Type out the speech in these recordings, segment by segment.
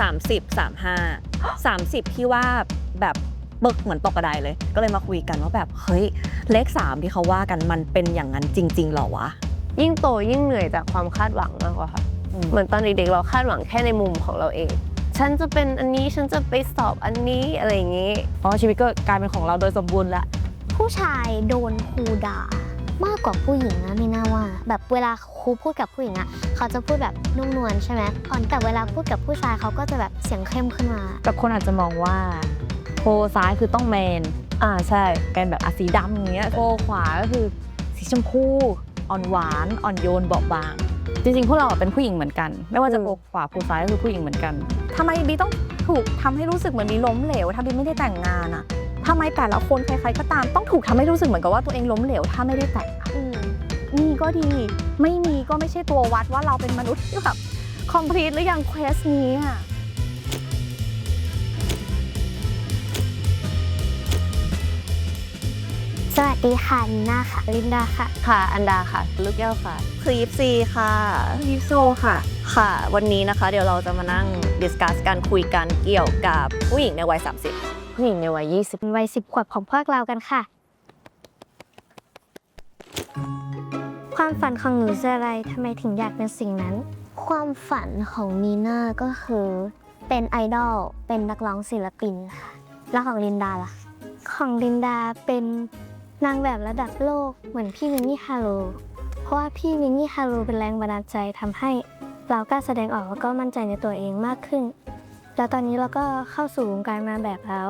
30 35 30 ที่ว่าแบบเบิกเหมือนตกกระไดเลย ก็เลยมาคุยกันว่าแบบเฮ้ยเลข 3 ที่เขาว่ากันมันเป็นอย่างนั้นจริงๆเหรอวะ ยิ่งโตยิ่งเหนื่อยจากความคาดหวังมากกว่าค่ะอืมเหมือนตอนเด็กๆเราคาดหวังแค่ในมุมของเราเอง ฉันจะเป็นอันนี้ฉันจะไปสอบอันนี้อะไรอย่างนี้เพราะว่าชีวิตก็กลายเป็นของเราโดยสมบูรณ์แล้วผู้ชายโดนครูด่า มากกว่าผู้หญิงนะมีน่าว่า แบบเวลาครูพูดกับผู้หญิงอะเขาจะพูดแบบนุ่มนวลใช่ไหมอ่อนแต่เวลาพูดกับผู้ชายเขาก็จะแบบเสียงเข้มขึ้นมาแบบคนอาจจะมองว่าโพซ้ายคือต้องแมนอ่าใช่เป็นแบบอะสีดำอย่างเงี้ยโพขวาก็คือสีชมพูอ่อนหวานอ่อนโยนเบาบาง จริงๆ พวกเราอะเป็นผู้หญิงเหมือนกัน ไม่ว่าจะอืมโพขวาโพซ้ายก็คือผู้หญิงเหมือนกันทำไมบีต้องถูกทำให้รู้สึกเหมือนบีล้มเหลว ถ้าบีไม่ได้แต่งงานอะ ทำไมแต่ละคนใครๆก็ตามต้องถูกทำให้รู้สึกเหมือนกับว่าตัวเองล้มเหลวถ้าไม่ได้แต่งอะอืมมีก็ดีไม่มีก็ไม่ใช่ตัววัดว่าเราเป็นมนุษย์ที่แบบคอมพลีทหรือยังเควสนี้อะสวัสดีค่ะนีน่าค่ะ ลินดาค่ะ ค่ะ อันดาค่ะ ลูกแก้วค่ะ คลิปซีค่ะลิโซค่ะ ค่ะ วันนี้นะคะ เดี๋ยวเราจะมานั่งดิสคัสการคุยกันเกี่ยวกับผู้หญิงในวัย 30 ผู้หญิงในวัย 20เป็นวัยสิบขวบของพวกเรากันค่ะ ความฝันของหนูคืออะไรทำไมถึงอยากเป็นสิ่งนั้น ความฝันของนีน่าก็คือเป็นไอดอล เป็นนักร้องศิลปินค่ะ แล้วของลินดาล่ะ ของลินดาเป็นนางแบบระดับโลกเหมือนพี่มินนี่ฮารูเพราะว่าพี่มินนี่ฮารูเป็นแรงบันดาลใจทำให้เรากล้าแสดงออกแล้วก็มั่นใจในตัวเองมากขึ้น แล้วตอนนี้เราก็เข้าสู่วงการมาแบบแล้ว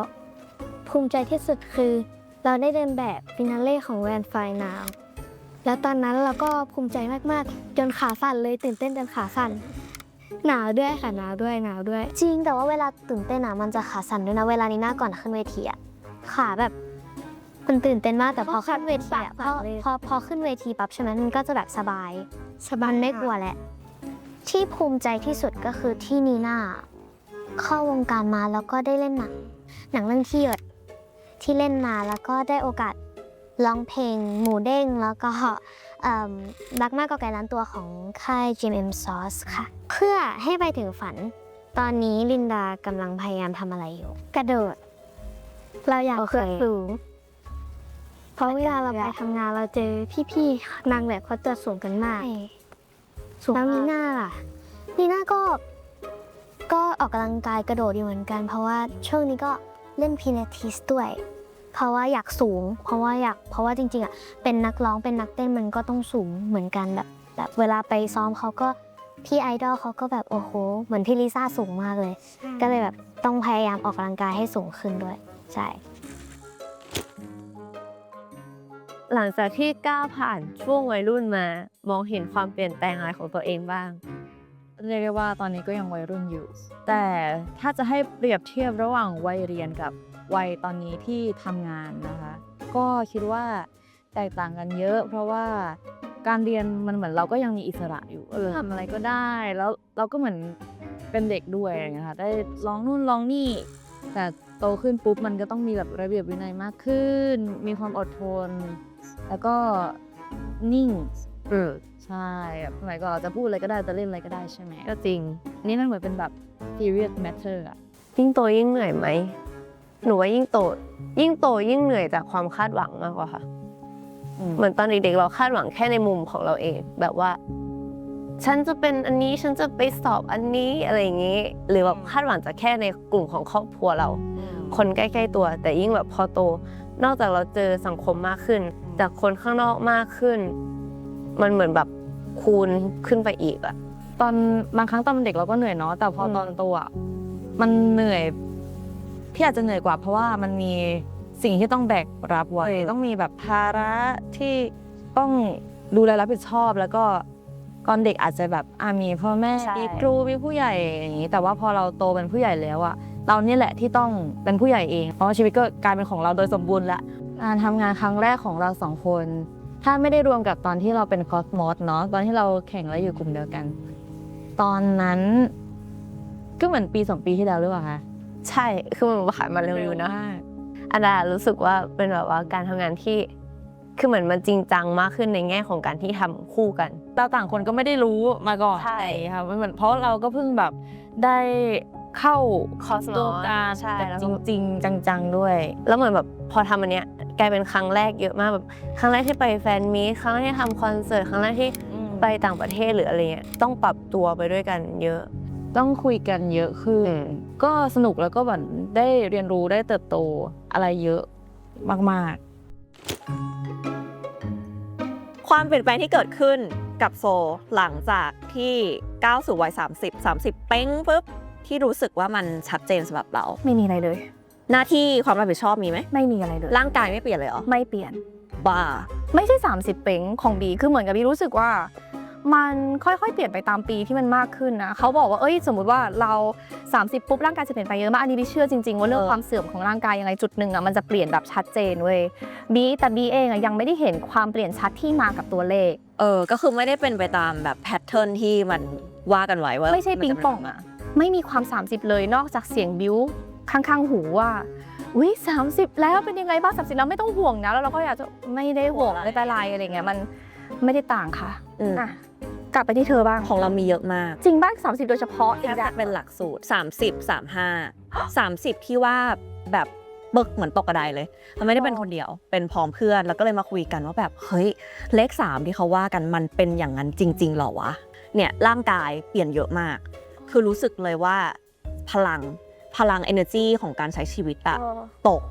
ภูมิใจที่สุดคือ เราได้เดินแบบฟินาเล่ของแวนไฟนาวแล้วตอนนั้นเราก็ภูมิใจมากๆ จนขาสั่นเลยตื่นเต้นจนขาสั่นหนาวด้วยค่ะหนาวด้วยหนาวด้วย จริงแต่ว่าเวลาตื่นเต้นอะมันจะขาสั่นด้วยนะเวลานี้หน้าก่อนขึ้นเวทีอะขาแบบมันตื่นเต้นมากแต่พอขึ้นเวทีอะพอพอพอขึ้นเวทีปั๊บใช่ไหมมันก็จะแบบสบายสบายไม่กลัวแหละ ที่ภูมิใจที่สุดก็คือที่นีน่า เข้าวงการมาแล้วก็ได้เล่นหนังหนังเรื่องที่หยดที่เล่นมาแล้วก็ได้โอกาสร้องเพลงหมูเด้งแล้วก็เอิ่มรักมากก็ไก่ล้านตัวของค่าย GMM Sauce ค่ะ เพื่อให้ไปถึงฝัน ตอนนี้ลินดากำลังพยายามทำอะไรอยู่ กระโดด เราอยากโอเคเกิดสูงเพราะเวลาเราไปทำงานเราเจอพี่ๆนางแบบเขาตัวสูงกันมากสูงแล้วนีน่าล่ะนีน่าก็ ก็ออกกำลังกายกระโดดอยู่เหมือนกัน เพราะว่าช่วงนี้ก็เล่นพิลาทิสด้วย เพราะว่าอยากสูง เพราะว่าอยากเพราะว่าจริงๆอะเป็นนักร้องเป็นนักเต้นมันก็ต้องสูงเหมือนกันแบบแบบเวลาไปซ้อมเขาก็พี่ไอดอลเขาก็แบบโอ้โหเหมือนพี่ลิซ่าสูงมากเลย ก็เลยแบบต้องพยายามออกกำลังกายให้สูงขึ้นด้วย ใช่ หลังจากที่ก้าวผ่านช่วงวัยรุ่นมา มองเห็นความเปลี่ยนแปลงอะไรของตัวเองบ้าง เรียกได้ว่าตอนนี้ก็ยังวัยรุ่นอยู่ แต่ถ้าจะให้เปรียบเทียบระหว่างวัยเรียนกับวัยตอนนี้ที่ทำงานนะคะ ก็คิดว่าแตกต่างกันเยอะ เพราะว่าการเรียนมันเหมือนเราก็ยังมีอิสระอยู่เออทำอะไรก็ได้แล้วเราก็เหมือนเป็นเด็กด้วยอะไรเงี้ยค่ะได้ลองนู่นลองนี่ แต่โตขึ้นปุ๊บมันก็ต้องมีแบบระเบียบวินัยมากขึ้น มีความอดทน แล้วก็นิ่งเออ ใช่แบบสมัยก่อนเราจะพูดอะไรก็ได้จะเล่นอะไรก็ได้ใช่ไหมก็จริงอันนี่มันเหมือนเป็นแบบ serious matter อะยิ่งโตยิ่งเหนื่อยไหม หนูว่ายิ่งโต ยิ่งโตยิ่งเหนื่อยจากความคาดหวังมากกว่าค่ะ เหมือนตอนเด็กๆเราคาดหวังแค่ในมุมของเราเอง แบบว่า ฉันจะเป็นอันนี้ฉันจะไปสอบอันนี้อะไรอย่างนี้ หรือแบบคาดหวังจากแค่ในกลุ่มของครอบครัวเรา คนใกล้ๆตัว แต่ยิ่งแบบพอโต นอกจากเราเจอสังคมมากขึ้น จากคนข้างนอกมากขึ้น มันเหมือนแบบ คูณขึ้นไปอีกอะตอนบางครั้งตอนเป็นเด็กเราก็เหนื่อยเนาะแต่พออมตอนโตอะมันเหนื่อยพี่อาจจะเหนื่อยกว่า เพราะว่ามันมีสิ่งที่ต้องแบกรับไว้ต้องมีแบบภาระที่ต้องดูแลรับผิดชอบแล้วก็ตอนเด็กอาจจะแบบอามีพ่อแม่ใช่มีครูมีผู้ใหญ่อย่างนี้ แต่ว่าพอเราโตเป็นผู้ใหญ่แล้วอะเราเนี่ยแหละที่ต้องเป็นผู้ใหญ่เองเพราะว่าชีวิตก็กลายเป็นของเราโดยสมบูรณ์ละการทำงานครั้งแรกของเราสองคน ถ้าไม่ได้รวมกับตอนที่เราเป็นคอสมอสเนาะตอนที่เราแข่งแล้วอยู่กลุ่มเดียวกัน ตอนนั้น ก็เหมือนปีสองปีที่แล้วหรือเปล่าคะใช่คือมันผ่านมาเร็วอยู่นะมากอันดารู้สึกว่าเป็นแบบว่าการทำงานที่คือเหมือนมันจริงจังมากขึ้นในแง่ของการที่ทำคู่กัน เราต่างคนก็ไม่ได้รู้มาก่อนใช่ ค่ะมันเหมือนเพราะเราก็เพิ่งแบบได้เข้าคอร์สตัวการใช่แต่แล้วจก็ ริง ๆ จัง ๆ ด้วย แล้วเหมือนแบบพอทำอันเนี้ย กลายเป็นครั้งแรกเยอะมากแบบครั้งแรกที่ไปแฟนมีตครั้งแรกที่ทำคอนเสิร์ตครั้งแรกที่ไปต่างประเทศหรืออะไรเงี้ยต้องปรับตัวไปด้วยกันเยอะ ต้องคุยกันเยอะขึ้นอืมก็สนุกแล้วก็เหมือนได้เรียนรู้ได้เติบโตอะไรเยอะมากความเปลี่ยนแปลงที่เกิดขึ้นกับโซหลังจากที่ก้าวสู่วัย30 30 เป้งปุ๊บที่รู้สึกว่ามันชัดเจนสำหรับเรา ไม่มีอะไรเลย หน้าที่ความรับผิดชอบมีไหมไม่มีอะไรเลยร่างกายไม่เปลี่ยนเลยเหรอไม่เปลี่ยน บ้า ไม่ใช่ 30 เป้งของบีคือเหมือนกับบีรู้สึกว่า มันค่อยๆ เปลี่ยนไปตามปีที่มันมากขึ้นนะเขาบอกว่าเอ้ยสมมุติว่าเรา 30 ปุ๊บร่างกายจะเปลี่ยนไปเยอะมากอันนี้บีเชื่อจริงๆว่าเรื่องเออ ความเสื่อมของร่างกายยังไงจุดหนึ่งอะมันจะเปลี่ยนแบบชัดเจนเว้ยบีแต่บีเองอะยังไม่ได้เห็นความเปลี่ยนชัดที่มากับตัวเลข เออ ก็คือไม่ได้เป็นไปตามแบบแพทเทิร์นที่มันว่ากันไว้ว่าไม่ใช่นจะปิงปองอะไม่มีความ 30 เลยนอกจากเสียงบิ้ว ข้างๆ หูว่าอุ้ย30แล้วเป็นยังไงบ้าง30แล้วไม่ต้องห่วงนะแล้วเราก็อยากจะไม่ได้ห่วงไม่เป็นไรอะไรเงี้ยมันไม่ได้ต่างค่ะอืม อะกลับไปที่เธอบ้าง ของเรามีเยอะมากจริงบ้าง30โดยเฉพาะแค่จะเป็นหลักสูตร 30 35 30 ที่ว่าแบบเบิกเหมือนตกกระไดเลย มันไม่ได้เป็นคนเดียว เป็นพร้อมเพื่อน แล้วก็เลยมาคุยกันว่าแบบเฮ้ยเลข 3 ที่เขาว่ากันมันเป็นอย่างนั้นจริง ๆ หรอวะ เนี่ยร่างกายเปลี่ยนเยอะมาก คือรู้สึกเลยว่าพลัง พลัง energy ของการใช้ชีวิตอะตก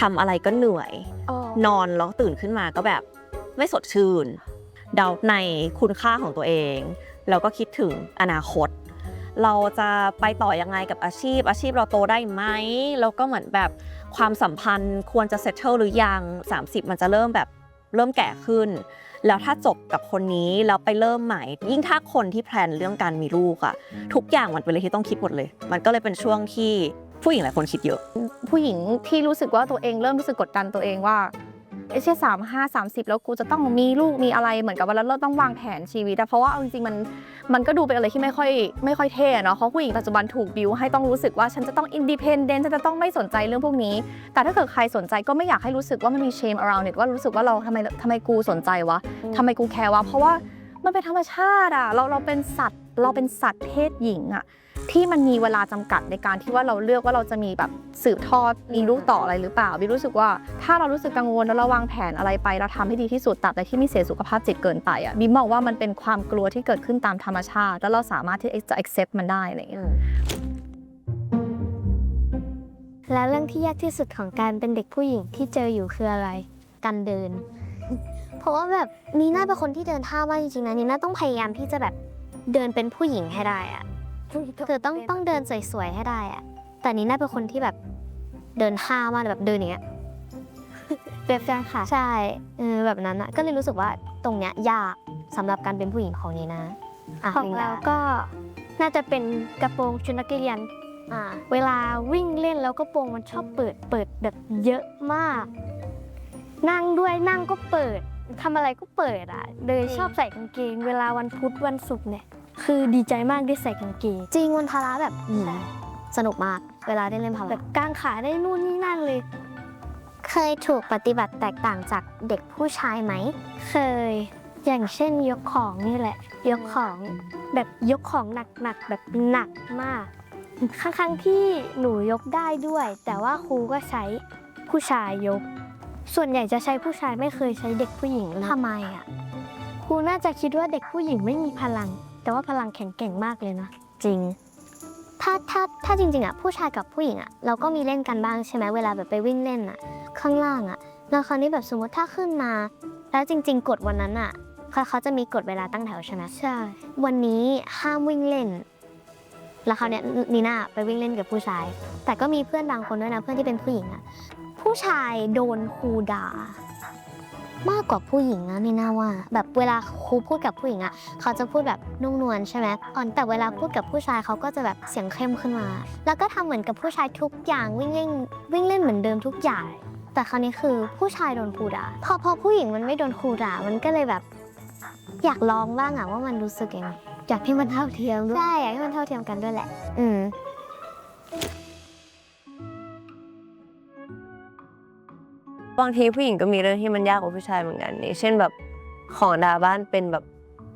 ทำอะไรก็เหนื่อย นอนแล้วตื่นขึ้นมาก็แบบไม่สดชื่น เดาในคุณค่าของตัวเอง แล้วก็คิดถึงอนาคต เราจะไปต่อยังไงกับอาชีพ อาชีพเราโตได้ไหมแล้วก็เหมือนแบบความสัมพันธ์ควรจะเซตเทิลหรือยัง 30 มันจะเริ่มแบบเริ่มแก่ขึ้น แล้วถ้าจบกับคนนี้แล้วไปเริ่มใหม่ ยิ่งถ้าคนที่แพลนเรื่องการมีลูกอะทุกอย่างมันเป็นอะไรที่ต้องคิดหมดเลย มันก็เลยเป็นช่วงที่ผู้หญิงหลายคนคิดเยอะ ผู้หญิงที่รู้สึกว่าตัวเองเริ่มรู้สึกกดดันตัวเองว่า เอเช่สามห้าสามสิบแล้วกูจะต้องมีลูกมีอะไรเหมือนกับว่าเราต้องวางแผนชีวิตอะเพราะว่าเอาจริงๆมันมันก็ดูเป็นอะไรที่ไม่ค่อยไม่ค่อยเท่อะเนาะเพราะผู้หญิงปัจจุบันถูกบิวให้ต้องรู้สึกว่าฉันจะต้องอินดิเพนเดนต์ฉันจะต้องไม่สนใจเรื่องพวกนี้ แต่ถ้าเกิดใครสนใจก็ไม่อยากให้รู้สึกว่ามันมี shame around it ว่ารู้สึกว่าเราทำไมทำไมกูสนใจวะทำไมกูแคร์วะเพราะว่ามันเป็นธรรมชาติอะเราเราเป็นสัตว์เราเป็นสัตว์เพศหญิงอะ ที่มันมีเวลาจำกัดในการที่ว่าเราเลือกว่าเราจะมีแบบสืบทอดมีลูกต่ออะไรหรือเปล่าบิวรู้สึกว่าถ้าเรารู้สึกกังวลแล้วเราวางแผนอะไรไปเราทำให้ดีที่สุดตราบใดที่ไม่เสียสุขภาพจิตเกินไปอะบิมมองว่ามันเป็นความกลัวที่เกิดขึ้นตามธรรมชาติ แล้วเราสามารถที่จะ accept มันได้อะไรอย่างเงี้ยและเรื่องที่ยากที่สุดของการเป็นเด็กผู้หญิงที่เจออยู่คืออะไร การเดิน เพราะว่าแบบนีน่าเป็นคนที่เดินท่ามากจริงๆนะนีน่าต้องพยายามที่จะแบบเดินเป็นผู้หญิงให้ได้อะ คือต้องต้องเดินสวยๆให้ได้อะแต่นีน่าเป็นคนที่แบบเดินท่ามากแบบเดินอย่างเงี้ยเปียบแฟนค่ะ ใช่เออแบบนั้นอะก็เลยรู้สึกว่าตรงเนี้ยยากสำหรับการเป็นผู้หญิงของนีน่าะของลินดเราก็น่าจะเป็นกระโปรงชุดนักเรียนอ่าเวลาวิ่งเล่นแล้วกระโปรงมันชอบเปิดเปิดแบบเยอะมาก นั่งด้วยนั่งก็เปิดทำอะไรก็เปิดอะเลยชอบใส่กางเกง เวลาวันพุธวันศุกร์เนี่ย คือดีใจมากได้ใส่กางเกงจริงวันพาระแบบอืมสนุกมาก เวลาได้เล่นพาแบระบกางขาได้นู่นนี่นั่นเลย เคยถูกปฏิบัติแตกต่างจากเด็กผู้ชายไหม เคย อย่างเช่นยกของนี่แหละ ยกของแบบยกของหนักๆแบบหนักมากทั้งๆที่หนูยกได้ด้วย แต่ว่าครูก็ใช้ผู้ชายยก ส่วนใหญ่จะใช้ผู้ชายไม่เคยใช้เด็กผู้หญิงเลยทำไมอะครูน่าจะคิดว่าเด็กผู้หญิงไม่มีพลัง แต่ว่าพลังแข็งแกร่งมากเลยนะ จริง ถ้าถ้าถ้าจริงๆอะผู้ชายกับผู้หญิงอะเราก็มีเล่นกันบ้างใช่ไหมเวลาแบบไปวิ่งเล่นอะ ข้างล่างอะแล้วคราวนี้แบบสมมติถ้าขึ้นมา แล้วจริง ๆ กฎวันนั้นอะเขาเขาจะมีกฎเวลาตั้งแถวใช่ไหมใช่ วันนี้ห้ามวิ่งเล่น แล้วเขาวเนี้ยนีน่าไปวิ่งเล่นกับผู้ชาย แต่ก็มีเพื่อนบางคนด้วยนะเพื่อนที่เป็นผู้หญิงอะผู้ชายโดนครูด่า มากกว่าผู้หญิงนะนีน่าว่า แบบเวลาครูพูดกับผู้หญิงอะเขาจะพูดแบบนุ่มนวลใช่ไหมอ่อนแต่เวลาพูดกับผู้ชายเขาก็จะแบบเสียงเข้มขึ้นมา แล้วก็ทำเหมือนกับผู้ชายทุกอย่างวิ่งเล่นวิ่งเล่นเหมือนเดิมทุกอย่าง แต่คราวนี้คือผู้ชายโดนครูด่าพอพอผู้หญิงมันไม่โดนครูด่ามันก็เลยแบบ อยากลองบ้างอะว่ามันรู้สึกยังไงอยากให้มันเท่าเทียมด้วยใช่อยากให้มันเท่าเทียมกันด้วยแหละ อืม บางทีผู้หญิงก็มีเรื่องที่มันยากกว่าผู้ชายเหมือนกันอย่างเช่นแบบของดาบ้านเป็นแบบ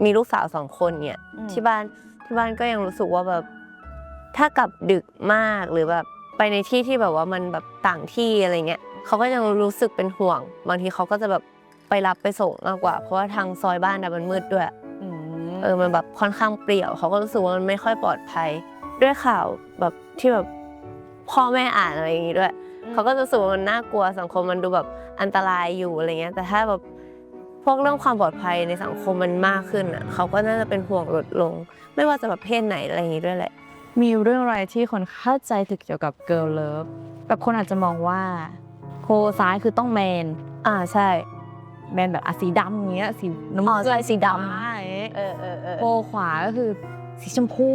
มีลูกสาวสองคนเนี่ยอืมที่บ้านที่บ้านก็ยังรู้สึกว่าแบบถ้ากลับดึกมากหรือแบบไปในที่ที่แบบว่ามันแบบต่างที่อะไรเงี้ยเขาก็ยังรู้สึกเป็นห่วง บางทีเขาก็จะแบบไปรับไปส่งมากกว่า เพราะว่าทางซอยบ้านน่ะมันมืดด้วยเออมันแบบค่อนข้างเปลี่ยวเขาก็รู้สึกว่ามันไม่ค่อยปลอดภัย ด้วยข่าวแบบที่แบบพ่อแม่อ่านอะไรอย่างงี้ด้วย เขาก็จะรู้สึกว่ามันน่ากลัวสังคมมันดูแบบอันตรายอยู่อะไรเงี้ย แต่ถ้าแบบพวกเรื่องความปลอดภัยในสังคมมันมากขึ้นอะเขาก็น่าจะเป็นห่วงลดลง ไม่ว่าจะแบบเพศไหนอะไรอย่างงี้ด้วยแหละ มีเรื่องอะไรที่คนเข้าใจถึงเกี่ยวกับ girl love แบบคนอาจจะมองว่าโพลซ้ายคือต้องแมน อ่าใช่แมนแบบอะสีดำอย่างเงี้ยสีน้ำอ๋อใช่สีดำ ฟ้าอย่างเงี้ย เออเออเออโพลขวาก็คือสีชมพู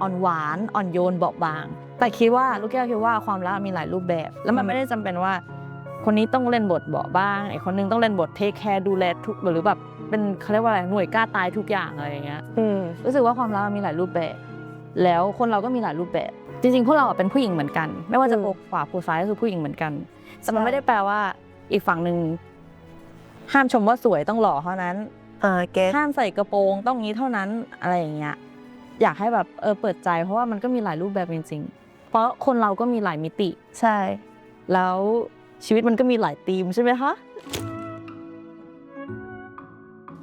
อ่อนหวาน อ่อนโยนเบาบาง แต่คิดว่าลูกแก้วคิดว่าความรักมีหลายรูปแบบ แล้วมันไม่ได้จำเป็นว่า คนนี้ต้องเล่นบทเบาบ้างไอ้คนนึงต้องเล่นบทเทคแคร์ดูแลทุกหรือแบบเป็นเขาเรียกว่าอะไรหน่วยกล้าตายทุกอย่างอะไรอย่างเงี้ยอืมรู้สึกว่าความรักมันมีหลายรูปแบบ แล้วคนเราก็มีหลายรูปแบบ จริง ๆ พวกเราอะเป็นผู้หญิงเหมือนกัน ไม่ว่าจะอืมโพขวาโพซ้ายก็คือผู้หญิงเหมือนกันแต่มันใช่ไม่ได้แปลว่า อีกฝั่งหนึ่งห้ามชมว่าสวยต้องหล่อเท่านั้นอ่าเกตห้ามใส่กระโปรงต้องงี้เท่านั้นอะไรอย่างเงี้ยอยากให้แบบเออเปิดใจเพราะว่ามันก็มีหลายรูปแบบจริงๆ เพราะคนเราก็มีหลายมิติ ใช่ แล้วชีวิตมันก็มีหลายธีมใช่ไหมคะ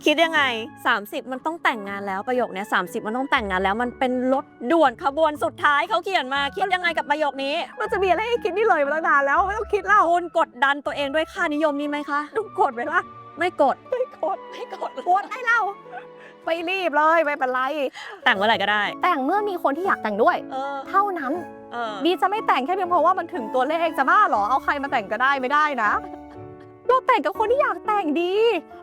คิดยังไง 30 มันต้องแต่งงานแล้วประโยคเนี้ย30มันต้องแต่งงานแล้วมันเป็นรถด่วนขบวนสุดท้ายเขาเขียนมา คิดยังไงกับประโยคนี้ มันจะมีอะไรให้คิดนี่เลยมาตั้งนานแล้วไม่ต้องคิดแล้วคุณกดดันตัวเองด้วยค่านิยมนี้ไหมคะต้องกดไปละไม่กดไม่กดไม่กดกดให้เรา ไม่รีบเลยไม่เป็นไร แต่งเมื่อไหร่ก็ได้ แต่งเมื่อมีคนที่อยากแต่งด้วย เออเท่านั้น เออบีจะไม่แต่งแค่เพียงเพราะว่ามันถึงตัวเลขจะบ้าเหรอ เอาใครมาแต่งก็ได้ไม่ได้นะ เราแต่งกับคนที่อยากแต่งดี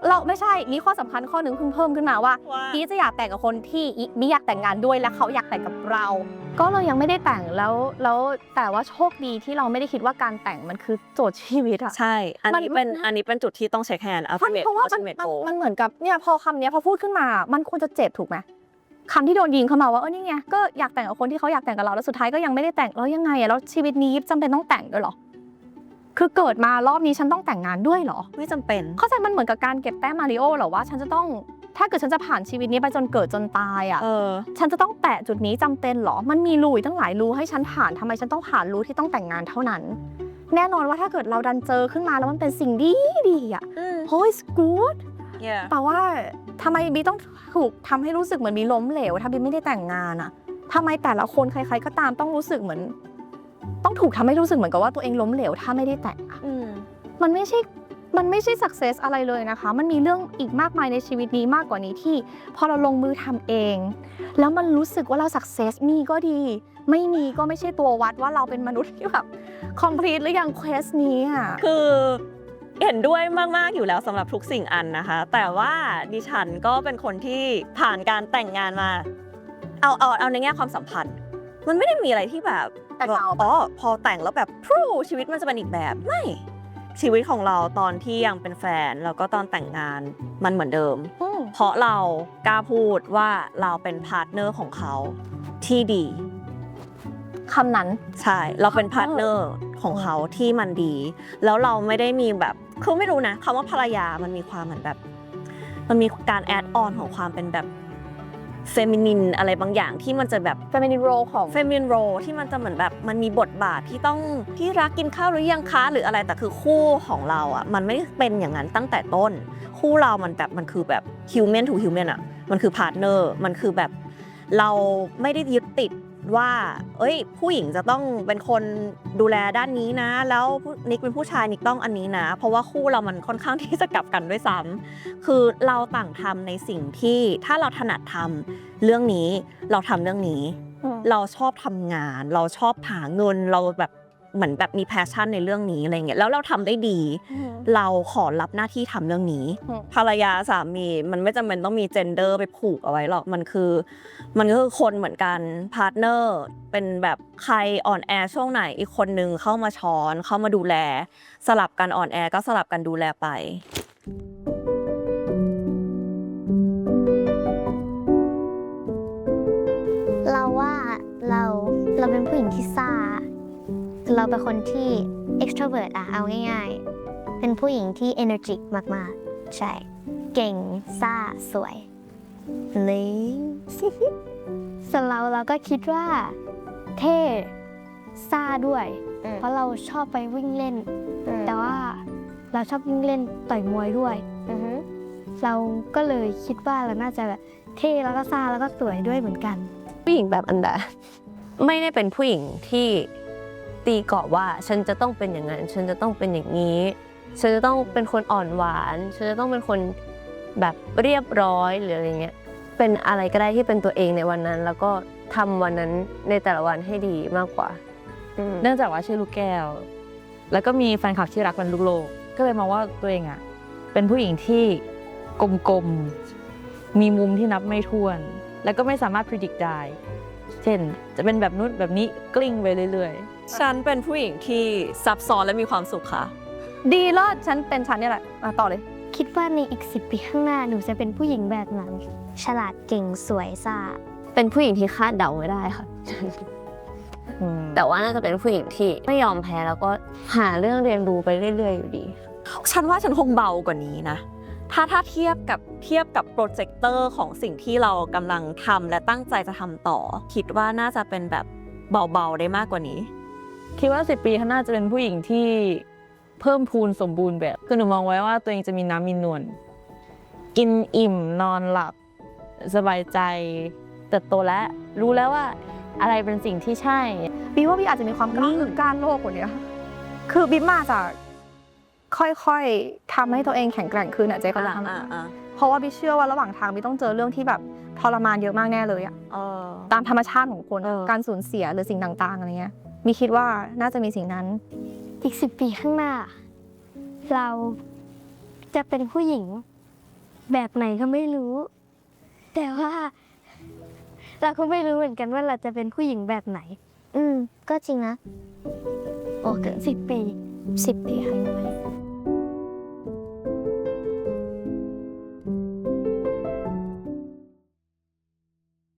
เราไม่ใช่ มีข้อสำคัญข้อหนึ่งเพิ่งเพิ่มขึ้นมาว่าว่าบีจะอยากแต่งกับคนที่อีบีอยากแต่งงานด้วยและเขาอยากแต่งกับเรา ก็เรายังไม่ได้แต่งแล้วแล้วแต่ว่าโชคดีที่เราไม่ได้คิดว่าการแต่งมันคือโจทย์ชีวิตอะ ใช่ อันนี้มันเป็นอันนี้เป็นจุดที่ต้องเช็คแฮนด์อัลมันเมทเพราะว่าอัมันลเมทมันโกมันเหมือนกับเนี่ยพอคำเนี้ยพอพูดขึ้นมา มันควรจะเจ็บถูกไหมคำที่โดนยิงเข้ามาว่าเออนี่ไงก็อยากแต่งกับคนที่เขาอยากแต่งกับเราแล้วสุดท้ายก็ยังไม่ได้แต่งแล้วยังไงอะแล้วชีวิตนี้จำเป็นต้องแต่งด้วยเหรอคือเกิดมารอบนี้ฉันต้องแต่งงานด้วยเหรอ ไม่จำเป็น เข้าใจมันเหมือนกับการเก็บแต้มมาริโอเหรอว่าฉันจะต้อง ถ้าเกิดฉันจะผ่านชีวิตนี้ไปจนเกิดจนตายอะเออ ฉันจะต้องแตะจุดนี้จำเป็นเหรอ มันมีรูอีกตั้งหลายรูให้ฉันผ่านทำไมฉันต้องผ่านรูที่ต้องแต่งงานเท่านั้น แน่นอนว่าถ้าเกิดเราดันเจอขึ้นมาแล้วมันเป็นสิ่งดีดีๆอะอืม โอ้ย good yeah แต่ว่าทำไมบีต้องถูกทำให้รู้สึกเหมือนบีล้มเหลว ถ้าบีไม่ได้แต่งงานอะทำไมแต่ละคนใคร ๆ ก็ตามต้องรู้สึกเหมือน ต้องถูกทำให้รู้สึกเหมือนกับว่าตัวเองล้มเหลวถ้าไม่ได้แต่งอะ อืม มันไม่ใช่ มันไม่ใช่ success อะไรเลยนะคะ มันมีเรื่องอีกมากมายในชีวิตนี้มากกว่านี้ที่ พอเราลงมือทำเอง แล้วมันรู้สึกว่าเรา success มีก็ดี ไม่มีก็ไม่ใช่ตัววัดว่าเราเป็นมนุษย์ที่แบบ complete หรือยัง quest นี้อะคือเห็นด้วยมากๆอยู่แล้วสำหรับทุกสิ่งอันนะคะ แต่ว่าดิฉันก็เป็นคนที่ผ่านการแต่งงานมา เอาเอาเอาในแง่ความสัมพันธ์ มันไม่ได้มีอะไรที่แบบแตกต่างออกไปอ๋อพอแต่งแล้วแบบพรูชีวิตมันจะเป็นอีกแบบไม่ ชีวิตของเราตอนที่ยังเป็นแฟนแล้วก็ตอนแต่งงานมันเหมือนเดิมอืมเพราะเรากล้าพูดว่าเราเป็นพาร์ทเนอร์ของเขาที่ดีคำนั้นใช่เราเป็นพาร์ทเนอร์ของเขาที่มันดี แล้วเราไม่ได้มีแบบคือไม่รู้นะคำว่าภรรยามันมีความเหมือนแบบ มันมีการแอดออนของความเป็นแบบ เฟมินินอะไรบางอย่างที่มันจะแบบ feminine role ของ เฟมินโรที่มันจะเหมือนแบบมันมีบทบาทที่ต้องที่รักกินข้าวหรือยังคะหรืออะไรแต่คือคู่ของเราอะมันไม่เป็นอย่างนั้นตั้งแต่ต้น คู่เรามันแบบมันคือแบบฮิวแมนทูฮิวแมนอะมันคือพาร์ทเนอร์มันคือแบบเราไม่ได้ยึดติด ว่า เอ้ย ผู้หญิงจะต้องเป็นคนดูแลด้านนี้นะ แล้วผู้นิกเป็นผู้ชายนิกต้องอันนี้นะ เพราะว่าคู่เรามันค่อนข้างที่จะกลับกันด้วยซ้ำคือเราต่างทำในสิ่งที่ถ้าเราถนัดทำเรื่องนี้เราทำเรื่องนี้อืมเราชอบทำงาน เราชอบหาเงินเราแบบ เหมือนแบบมีแพชชั่นในเรื่องนี้อะไรเงี้ยแล้วเราทำได้ดี เราขอรับหน้าที่ทำเรื่องนี้อืมภรรยาสามีมันไม่จำเป็นต้องมีเจนเดอร์ไปผูกเอาไว้หรอกมันคือ มันก็คือคนเหมือนกันพาร์ทเนอร์เป็นแบบใครอ่อนแอช่วงไหนอีกคนนึงเข้ามาช้อนเข้ามาดูแล สลับกันอ่อนแอก็สลับกันดูแลไปเราว่าเราเราเป็นผู้หญิงที่ซ่า เราเป็นคนที่ extrovert อะเอาง่ายๆ เป็นผู้หญิงที่ energetic มากๆ ใช่ เก่ง ซ่า สวย เลย ส่วนเราเราก็คิดว่า เท่ ซ่าด้วย อืม เพราะเราชอบไปวิ่งเล่นอืมแต่ว่าเราชอบวิ่งเล่นต่อยมวยด้วย อือฮึเราก็เลยคิดว่าเราน่าจะแบบเท่แล้วก็ซ่าแล้วก็สวยด้วยเหมือนกัน ผู้หญิงแบบอันดา ไม่ได้เป็นผู้หญิงที่ ตีกรอบว่าฉันจะต้องเป็นอย่างนั้น ฉันจะต้องเป็นอย่างนี้ ฉันจะต้องเป็นคนอ่อนหวาน ฉันจะต้องเป็นคนแบบเรียบร้อยหรืออะไรเงี้ยเป็นอะไรก็ได้ที่เป็นตัวเองในวันนั้น แล้วก็ทำวันนั้นในแต่ละวันให้ดีมากกว่าเนื่องจากว่าชื่อลูกแก้ว แล้วก็มีแฟนคลับที่รักมันลูกโลก ก็เลยมองว่าตัวเองอะเป็นผู้หญิงที่กลมๆ มีมุมที่นับไม่ถ้วน แล้วก็ไม่สามารถพิจิตรได้ เช่น จะเป็นแบบนู้นแบบนี้กลิ้งไปเรื่อย ฉันเป็นผู้หญิงที่ซับซ้อนและมีความสุขค่ะ ดีเลิศฉันเป็นฉันเนี่ยแหละมาต่อเลย คิดว่าในอีกสิปีข้างหน้าหนูจะเป็นผู้หญิงแบบไหนฉลาดเก่งสวยซ่า เป็นผู้หญิงที่คาดเดาไม่ได้ค่ะๆอืมแต่ว่าน่าจะเป็นผู้หญิงที่ไม่ยอมแพ้แล้วก็หาเรื่องเรียนรู้ไปเรื่อย ๆ อยู่ดี ฉันว่าฉันคงเบากว่านี้นะ ถ้าถ้าเทียบกับเทียบกับโปรเจคเตอร์ของสิ่งที่เรากำลังทำและตั้งใจจะทำต่อ คิดว่าน่าจะเป็นแบบเบาๆได้มากกว่านี้ คิดว่าสิปีข้างหน้าจะเป็นผู้หญิงที่เพิ่มพูนสมบูรณ์แบบ คือหนูมองไว้ว่าตัวเองจะมีน้ำมีนวล กินอิ่มนอนหลับ สบายใจเติบโตแล้ว รู้แล้วว่าอะไรเป็นสิ่งที่ใช่ บีว่าบีอาจจะมีความกล้าการโลกกว่านี้คือบีมาจะค่อยๆทำให้ตัวเองแข็งแกร่งขึ้นอะเจ๊ก็จะทำอ่าอ่าเพราะว่าบีเชื่อว่าระหว่างทางบีต้องเจอเรื่องที่แบบทรมานเยอะมากแน่เลยอะเออตามธรรมชาติของคนเออการสูญเสียหรือสิ่งต่างๆอะไรเงี้ย บีคิดว่าน่าจะมีสิ่งนั้น อีกสิปีข้างหน้า เราจะเป็นผู้หญิง แบบไหนก็ไม่รู้ แต่ว่า เราก็ไม่รู้เหมือนกันว่าเราจะเป็นผู้หญิงแบบไหน อืม ก็จริงนะ โอเคสิบปีสิบปีข้างหน้า